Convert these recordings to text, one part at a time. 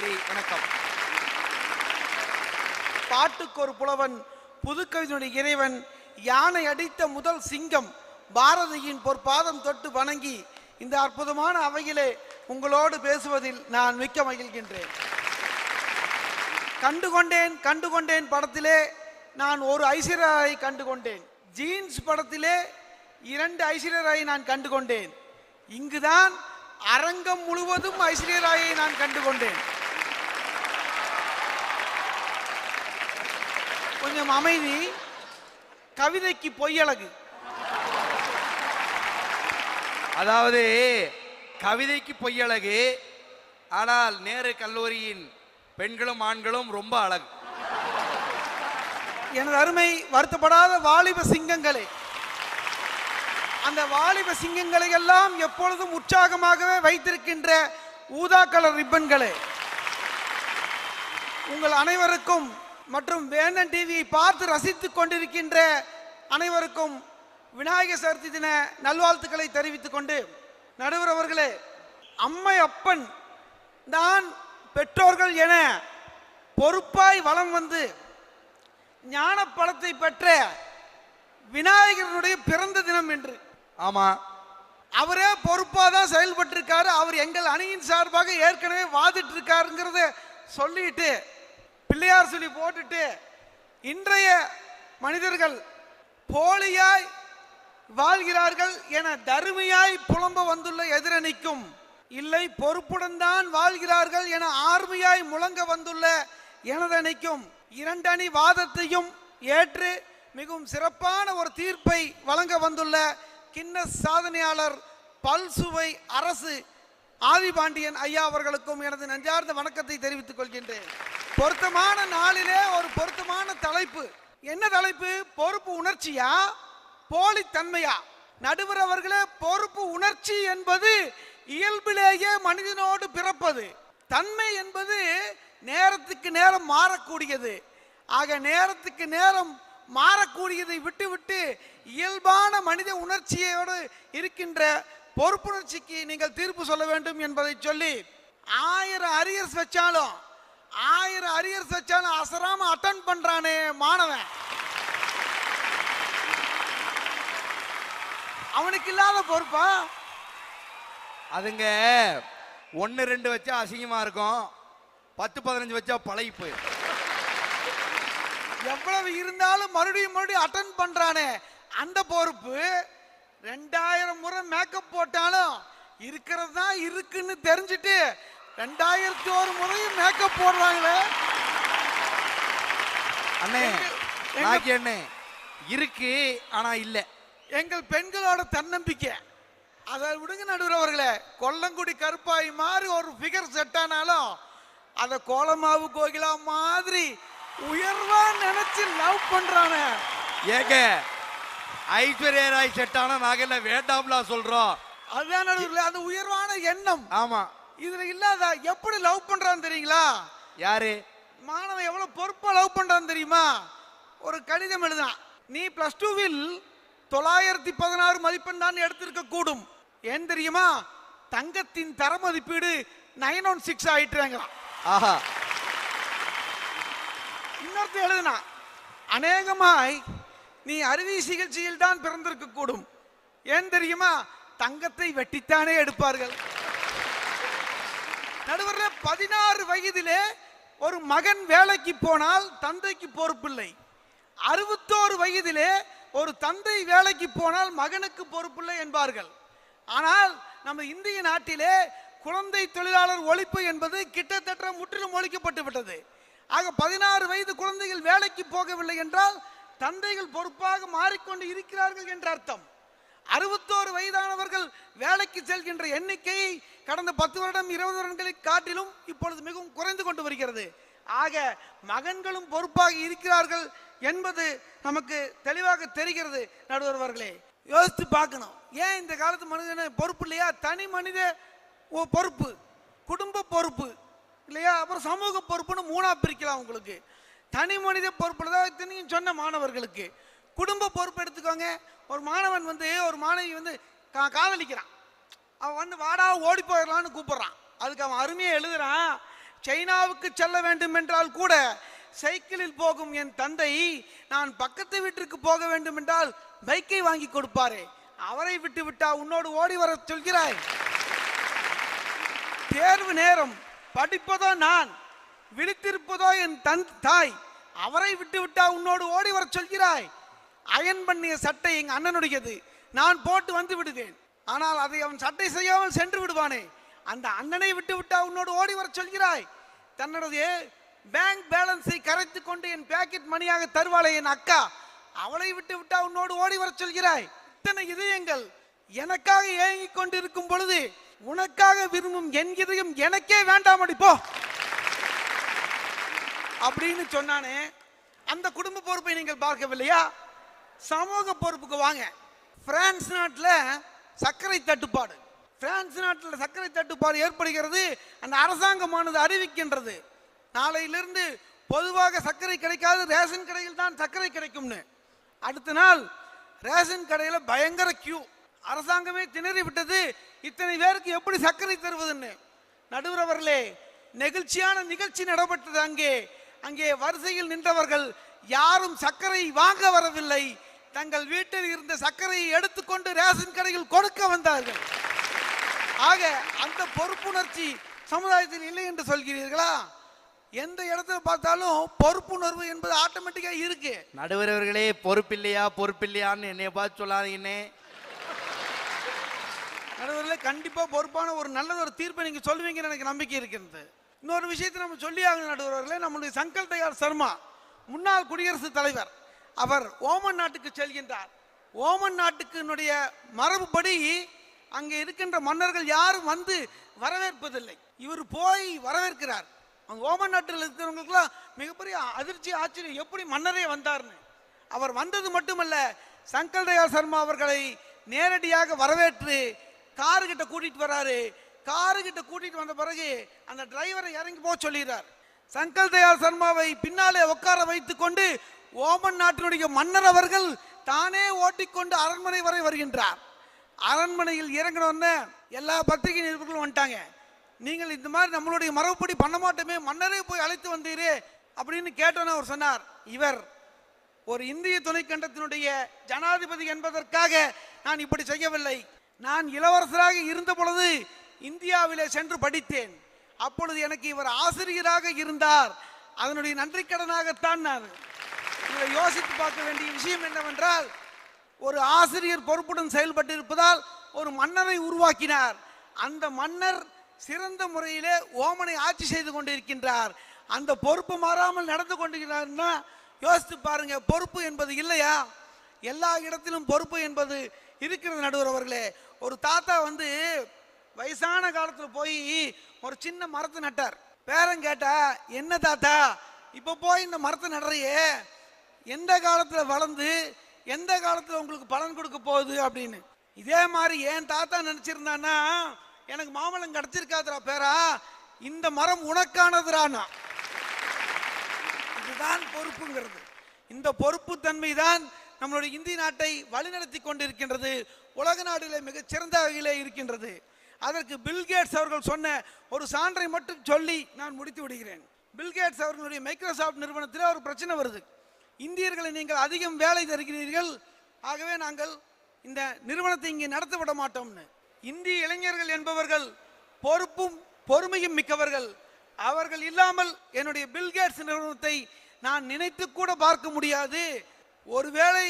நன்றி வணக்கம். பாட்டுக்கு ஒரு புலவன் புதுக்கவிதனுடைய இறைவன் யானை அடித்த முதல் சிங்கம் பாரதியின் பொற்பாதம் தொட்டு வணங்கி இந்த அற்புதமான அவையிலே உங்களோடு பேசுவதில் நான் மிக்க மகிழ்கின்றேன். கண்டுகொண்டேன் கண்டுகொண்டேன் படத்திலே நான் ஒரு ஐஸ்வர்யராயை கண்டுகொண்டேன். ஜீன்ஸ் படத்திலே இரண்டு ஐஸ்வர்யராயை நான் கண்டுகொண்டேன். இங்குதான் அரங்கம் முழுவதும் ஐஸ்வர்யராயை நான் கண்டுகொண்டேன். கொஞ்சம் அமைதி. கவிதைக்கு பொய்யழகு. அதாவது கவிதைக்கு பொய்யழகு ஆனால் நேரு கல்லூரியின் பெண்களும் ஆண்களும் ரொம்ப அழகு. எனது அருமை வருத்தப்படாத வாலிப சிங்கங்களே. அந்த வாலிப சிங்கங்களை எல்லாம் எப்பொழுதும் உற்சாகமாகவே வைத்திருக்கின்ற ஊதா கலர் ரிப்பன்களே. உங்கள் அனைவருக்கும் மற்றும் வேந்தன் டிவியை பார்த்து ரசித்துக் கொண்டிருக்கின்ற அனைவருக்கும் விநாயகர் சதுர்த்தி தின நல்வாழ்த்துக்களை தெரிவித்துக் கொண்டு நடுவர் அவர்களே அம்மை அப்பன் தான் பெற்றோர்கள் என பொறுப்பாய் வலம் வந்து ஞான பழத்தை பெற்ற விநாயகரனுடைய பிறந்த தினம் என்று. ஆமா. அவரே பொறுப்பாக தான் செயல்பட்டிருக்காரு. அவர் எங்கள் அணியின் சார்பாக ஏற்கனவே வாதிட்டு இருக்காருங்கிறத சொல்லிட்டு பிள்ளையார் சொல்லி போட்டுட்டு இன்றைய மனிதர்கள் போலியாய் வாழ்கிறார்கள் என தருமையாய் புலம்ப வந்துள்ள எதிரணிக்கும் இல்லை பொறுப்புடன் தான் வாழ்கிறார்கள் என ஆர்மையாய் முழங்க வந்துள்ள எனதணிக்கும் இரண்டணி வாதத்தையும் ஏற்று மிகவும் சிறப்பான ஒரு தீர்ப்பை வழங்க வந்துள்ள கின்னஸ் சாதனையாளர் பல்சுவை அரசு ஆதிபாண்டியன் ஐயா அவர்களுக்கும் எனது நெஞ்சார்ந்த வணக்கத்தை தெரிவித்துக் கொள்கின்றேன். பொருத்தமான நாளிலே ஒரு பொருத்தமான தலைப்பு. என்ன தலைப்பு? பொறுப்பு உணர்ச்சியா? போலித்தன்மையா? நடுவர் அவர்களே பொறுப்பு உணர்ச்சி என்பது இயல்பிலேயே மனிதனோடு பிறப்பது. தன்மை என்பது நேரத்துக்கு நேரம் மாறக்கூடியது. ஆக நேரத்துக்கு நேரம் மாறக்கூடியதை விட்டுவிட்டு இயல்பான மனித உணர்ச்சியோடு இருக்கின்ற பொறுப்புணர்ச்சிக்கு நீங்கள் தீர்ப்பு சொல்ல வேண்டும் என்பதை சொல்லி ஆயிரம் அரியர்ஸ் வச்சாலும் ஆயிரம் அரியர்ஸ் வச்சாலும் அசராம அட்டன் பண்றானே மாணவன். அவனுக்கு இல்லாத பொறுப்பா? அதுங்க ஒன்று ரெண்டு வச்சா அசிங்கமா இருக்கும். பத்து பதினஞ்சு வச்சா பழகி போயிடும் எவ்வளவு இருந்தாலும் மறுபடியும் மறுபடியும் அட்டன் பண்றானே. அந்த பொறுப்பு ரெண்டாயிரம் முறை மேக்கப் போட்டாலும் இருக்கிறது தான் இருக்குன்னு தெரிஞ்சுட்டு ரெண்டாயிரத்தி ஒரு முறையும் மேக்கப் போடுறாங்களே. அண்ணே நாக்கி அண்ணே இருக்கு ஆனா இல்ல. எங்கள் பெண்களோட தன்னம்பிக்கை. அதை விடுங்க நடுவர் அவர்களே. கொல்லங்குடி கருப்பாய் மாதிரி ஒரு ஃபிகர் செட் ஆனாலும் அதை கோலமாவு கோகிலா மாதிரி உயர்வா நினைச்சு லவ் பண்றானே. ஏங்க ஐஸ்வர்யா ராய் செட்டானா நாங்க என்ன வேண்டாம்ல சொல்றோம். அதுதான் நடுவில் அந்த உயர்வான எண்ணம். ஆமா. இதுல இல்லாத எப்படி லவ் பண்றான்னு தெரியுங்களா? யாரு? மாணவன் எவ்வளவு பொறுப்பா லவ் பண்றான்னு தெரியுமா? ஒரு கடிதம் எழுதினான் நீ பிளஸ் டூவில் தொள்ளாயிரத்தி பதினாறு மதிப்பெண் தான் எடுத்திருக்க கூடும். ஏன் தெரியுமா? தங்கத்தின் தர மதிப்பீடு நைன் ஒன் சிக்ஸ் ஆயிட்டுறாங்களாம். ஆஹா. இன்னொருத்த எழுதுனா அநேகமாய் நீ அறுவை சிகிச்சையில் தான் பிறந்திருக்க கூடும் ஏன் தெரியுமா? தங்கத்தை வெட்டித்தானே எடுப்பார்கள். நடுவரில் பதினாறு வயதிலே ஒரு மகன் வேலைக்கு போனால் தந்தைக்கு பொறுப்பில்லை. அறுபத்தோரு வயதிலே ஒரு தந்தை வேலைக்கு போனால் மகனுக்கு பொறுப்பில்லை என்பார்கள். ஆனால் நம்ம இந்திய நாட்டிலே குழந்தை தொழிலாளர் ஒழிப்பு என்பது கிட்டத்தட்ட முற்றிலும் ஒழிக்கப்பட்டு விட்டது. ஆக பதினாறு வயது குழந்தைகள் வேலைக்கு போகவில்லை என்றால் தந்தைகள் பொறுப்பாக மாறிக்கொண்டு இருக்கிறார்கள் என்ற அர்த்தம். அறுபத்தோரு வயதானவர்கள் வேலைக்கு செல்கின்ற எண்ணிக்கையை கடந்த பத்து வருடம் இருபது வருடங்களை காட்டிலும் இப்பொழுது மிகவும் குறைந்து கொண்டு வருகிறது. ஆக மகன்களும் பொறுப்பாக இருக்கிறார்கள் என்பது நமக்கு தெளிவாக தெரிகிறது நடுவர்களே யோசித்து பார்க்கணும். ஏன் இந்த காலத்து மனிதன பொறுப்பு இல்லையா? தனி மனித பொறுப்பு குடும்ப பொறுப்பு இல்லையா? அப்புறம் சமூக பொறுப்புன்னு மூணா பிரிக்கலாம் உங்களுக்கு. தனி மனித பொறுப்புல தான் இத்தனையும் சொன்ன மாணவர்களுக்கு. குடும்ப பொறுப்பு எடுத்துக்கோங்க. ஒரு மாணவன் வந்து ஒரு மாணவி வந்து கா- காதலிக்கிறான். அவன் வந்து வாடா ஓடி போயிடலான்னு கூப்பிட்றான். அதுக்கு அவன் அருமையாக எழுதுறான் சைனாவுக்கு செல்ல வேண்டும் என்றால் கூட சைக்கிளில் போகும் என் தந்தை நான் பக்கத்து வீட்டிற்கு போக வேண்டும் என்றால் பைக்கை வாங்கி கொடுப்பாரே. அவரை விட்டு விட்டா உன்னோடு ஓடி வர சொல்கிறாய். தேர்வு நேரம். படிப்பதோ நான். விழித்திருப்பதோ என் தன் தாய்? அவரை விட்டு விட்டா உன்னோடு ஓடி வர சொல்கிறாய். அயன் பண்ணிய சட்டை எங்க அண்ணனுடையது. நான் போட்டு வந்து விடுவேன். ஆனால் அதை அவன் சட்டை செய்யாமல் சென்று விடுவானே. அந்த அண்ணனை விட்டு விட்டா உன்னோடு ஓடி வர சொல்கிறாய். தன்னுடைய பேங்க் பேலன்ஸை கரைத்து கொண்டு என் பேக்கெட் மணியாக தருவாளே என் அக்கா. அவளை விட்டு விட்டா உன்னோடு ஓடி வர சொல்கிறாய். இத்தனை இதயங்கள் எனக்காக ஏங்கிக் கொண்டிருக்கும் பொழுது உனக்காக விரும்பும் என் இதயம் எனக்கே வேண்டாம் போ. அப்படின்னு சொன்னானே அந்த குடும்ப பொறுப்பை நீங்கள் பார்க்கவில்லையா? சமூக பொறுப்புக்கு வாங்க. பிரான்ஸ் நாட்டில் சர்க்கரை தட்டுப்பாடு. பிரான்ஸ் நாட்டில் சர்க்கரை தட்டுப்பாடு ஏற்படுகிறது அந்த அரசாங்கமானது அறிவிக்கின்றது. நாளையிலிருந்து பொதுவாக சர்க்கரை கிடைக்காது ரேஷன் கடையில் தான் சர்க்கரை கிடைக்கும்னு. அடுத்த நாள் ரேஷன் கடையில் பயங்கர கியூ அரசாங்கமே திணறி விட்டது இத்தனை பேருக்கு எப்படி சர்க்கரை தருவதுன்னு. நடுவர் அவர்களே நெகிழ்ச்சியான நிகழ்ச்சி நடைபெற்றது அங்கே. அங்கே வரிசையில் நின்றவர்கள் யாரும் சர்க்கரை வாங்க வரவில்லை. தங்கள் வீட்டில் இருந்த சர்க்கரையை எடுத்துக்கொண்டு ரேஷன் கடையில் கொடுக்க வந்தார்கள். ஆக அந்த பொறுப்புணர்ச்சி சமுதாயத்தில் இல்லை என்று சொல்கிறீர்களா? எந்த இடத்துல பார்த்தாலும் பொறுப்புணர்வு என்பது ஆட்டோமேட்டிக்கா இருக்கு. நடுவர் அவர்களே பொறுப்பில்லையா பொறுப்பில்லையான்னு என்னைய பார்த்து சொல்லாதீங்கன்னே நடுவர்களே கண்டிப்பா பொறுப்பான ஒரு நல்ல ஒரு தீர்ப்பை நீங்க சொல்லுவீங்கன்னு எனக்கு நம்பிக்கை இருக்கிறது. இன்னொரு விஷயத்தை நம்ம சொல்லி ஆகணும் நடுவர்களே. நம்முடைய சங்கல் தயார் சர்மா முன்னாள் குடியரசுத் தலைவர் அவர் ஓமன் நாட்டுக்கு செல்கின்றார். ஓமன் நாட்டுக்குனுடைய மரபுப்படி அங்கே இருக்கின்ற மன்னர்கள் யாரும் வந்து வரவேற்பதில்லை. இவர் போய் வரவேற்கிறார். அங்கே ஓமன் நாட்டில் இருக்கிறவங்களுக்குலாம் மிகப்பெரிய அதிர்ச்சி ஆச்சரியம் எப்படி மன்னரே வந்தார்னு. அவர் வந்தது மட்டுமல்ல சங்கல் தயாள் சர்மா அவர்களை நேரடியாக வரவேற்று காரு கூட்டிகிட்டு கூட்டிட்டு வராரு. காருக்கிட்ட கூட்டிகிட்டு வந்த பிறகு அந்த டிரைவரை இறங்கி போக சொல்லிடுறார். சங்கல் தயார் சர்மாவை பின்னாலே உட்கார வைத்து கொண்டு ஓமன் நாட்டினுடைய மன்னர் அவர்கள் தானே ஓட்டிக்கொண்டு அரண்மனை வரை வருகின்றார். அரண்மனையில் இறங்கினோடனே எல்லா பத்திரிகை நிருபர்களும் வந்துட்டாங்க. நீங்கள் இந்த மாதிரி நம்மளுடைய மரபுப்படி பண்ண மாட்டோமே மன்னரே போய் அழைத்து வந்தீரே அப்படின்னு கேட்டோன்னு அவர் சொன்னார். இவர் ஒரு இந்திய துணைக்கண்டத்தினுடைய ஜனாதிபதி என்பதற்காக நான் இப்படி செய்யவில்லை. நான் இளவரசராக இருந்த பொழுது இந்தியாவிலே சென்று படித்தேன். அப்பொழுது எனக்கு இவர் ஆசிரியராக இருந்தார். அதனுடைய நன்றி கடனாகத்தான் நான் இதை யோசித்து பார்க்க வேண்டிய விஷயம் என்னவென்றால் ஒரு ஆசிரியர் பொறுப்புடன் செயல்பட்டு இருப்பதால் ஒரு மன்னரை உருவாக்கினார். அந்த மன்னர் சிறந்த முறையிலே ஓமனை ஆட்சி செய்து கொண்டிருக்கின்றார். அந்த பொறுப்பு மாறாமல் நடந்து கொண்டிருக்கிறார்னா யோசித்து பாருங்க பொறுப்பு என்பது இல்லையா? எல்லா இடத்திலும் பொறுப்பு என்பது இருக்கிறது நடுவர் அவர்களே. ஒரு தாத்தா வந்து வயசான காலத்துல போய் ஒரு சின்ன மரத்தை நட்டார். பேரன் கேட்டா என்ன தாத்தா இப்ப போய் இந்த மரத்தை நடுறையே? எந்த காலத்துல வளர்ந்து எந்த காலத்துல உங்களுக்கு பலன் கொடுக்க போகுது? அப்படின்னு. இதே மாதிரி என் தாத்தா நினைச்சிருந்தான்னா எனக்கு மாமலம் கிடைச்சிருக்காதுடா பேரா இந்த மரம் உனக்கானதுரானா இதுதான் பொறுப்புங்கிறது. இந்த பொறுப்பு தன்மை தான் நம்மளுடைய இந்திய நாட்டை வழிநடத்தி கொண்டிருக்கின்றது. உலக நாடுகளை மிகச் சிறந்த வகையிலே இருக்கின்றது. அதற்கு பில்கேட்ஸ் அவர்கள் சொன்ன ஒரு சான்றை மட்டும் சொல்லி நான் முடித்து விடுகிறேன். பில்கேட்ஸ் அவர்களுடைய மைக்ரோசாஃப்ட் நிறுவனத்தில் ஒரு பிரச்சனை வருது. இந்தியர்களை நீங்கள் அதிகம் வேலை தருகிறீர்கள். ஆகவே நாங்கள் இந்த நிறுவனத்தை இங்கே நடத்த விட மாட்டோம்னு. இந்திய இளைஞர்கள் என்பவர்கள் பொறுப்பும் பொறுமையும் மிக்கவர்கள். அவர்கள் இல்லாமல் என்னுடைய பில்கேட்ஸ் நிறுவனத்தை நான் நினைத்து கூட பார்க்க முடியாது. ஒருவேளை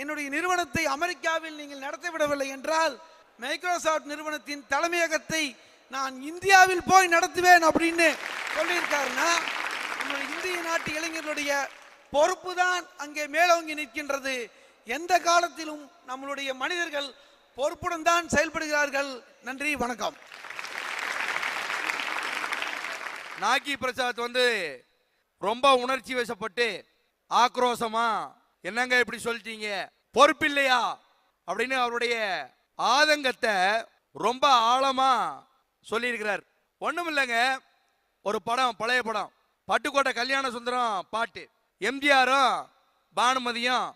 என்னுடைய நிறுவனத்தை அமெரிக்காவில் நீங்கள் நடத்திவிடவில்லை என்றால் மைக்ரோசாஃப்ட் நிறுவனத்தின் தலைமையகத்தை நான் இந்தியாவில் போய் நடத்துவேன் அப்படின்னு சொல்லியிருக்காருன்னா நம்ம இந்திய நாட்டு இளைஞர்களுடைய பொறுப்பு தான் அங்கே மேலோங்கி நிற்கின்றது. எந்த காலத்திலும் நம்மளுடைய மனிதர்கள் பொறுப்புடன் தான் செயல்படுகிறார்கள். நன்றி வணக்கம். நாக்கி பிரசாத் வந்து ரொம்ப உணர்ச்சி வசப்பட்டு ஆக்ரோஷமா என்னங்க இப்படி சொல்லிட்டீங்க? பொறுப்பில்லையா? அப்படின்னு அவருடைய ஆதங்கத்தை ரொம்ப ஆழமா சொல்லியிருக்கிறார். ஒண்ணும் இல்லைங்க ஒரு படம் பழைய படம். பட்டுக்கோட்டை கல்யாண சுந்தரம் பாட்டு. எம்ஜிஆரும் பானுமதியும்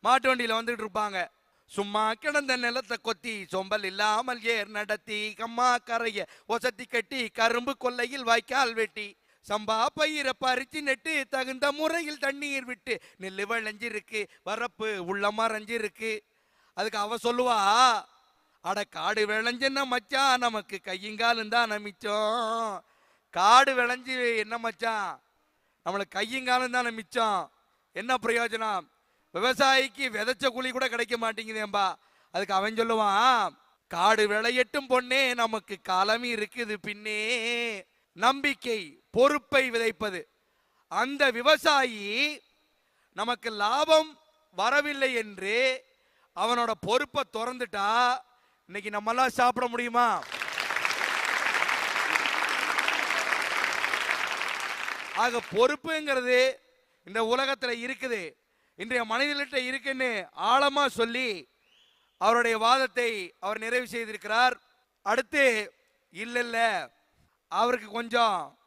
மாட்டு வண்டியில் வந்துட்டு இருப்பாங்க. சும்மா கிடந்த நிலத்தை கொத்தி சொம்பல் இல்லாமல் ஏர் நடத்தி கம்மா கரைய ஒசத்தி கட்டி கரும்பு கொல்லையில் வாய்க்கால் வெட்டி. சம்பா பயிரை பறிச்சு நெட்டு தகுந்த முறையில் தண்ணீர் விட்டு. நெல் விளைஞ்சிருக்கு வரப்பு உள்ளமா மறைஞ்சிருக்கு. அதுக்கு அவ சொல்லுவா அட காடு விளைஞ்சுன்னா மச்சான் நமக்கு கையுங்காலும் தான் நமிச்சோம் காடு விளைஞ்சு என்ன மச்சான் நம்மளுக்கு கையுங்காலும் தான் மிச்சம். என்ன பிரயோஜனம்? விவசாயிக்கு விதைச்ச கூலி கூட கிடைக்க மாட்டேங்குதேம்பா. அதுக்கு அவன் சொல்லுவான் காடு விளையட்டும் பொண்ணே நமக்கு காலமி இருக்குது பின்னே. நம்பிக்கை பொறுப்பை விதைப்பது. அந்த விவசாயி நமக்கு லாபம் வரவில்லை என்று அவனோட பொறுப்பை திறந்துட்டா இன்னைக்கு நம்மளாம் சாப்பிட முடியுமா? ஆக பொறுப்புங்கிறது இந்த உலகத்துல இருக்குது. இன்றைய மனிதர்கிட்ட இருக்குன்னு ஆழமா சொல்லி அவருடைய வாதத்தை அவர் நிறைவு செய்திருக்கிறார். அடுத்து இல்லை இல்லை அவருக்கு கொஞ்சம்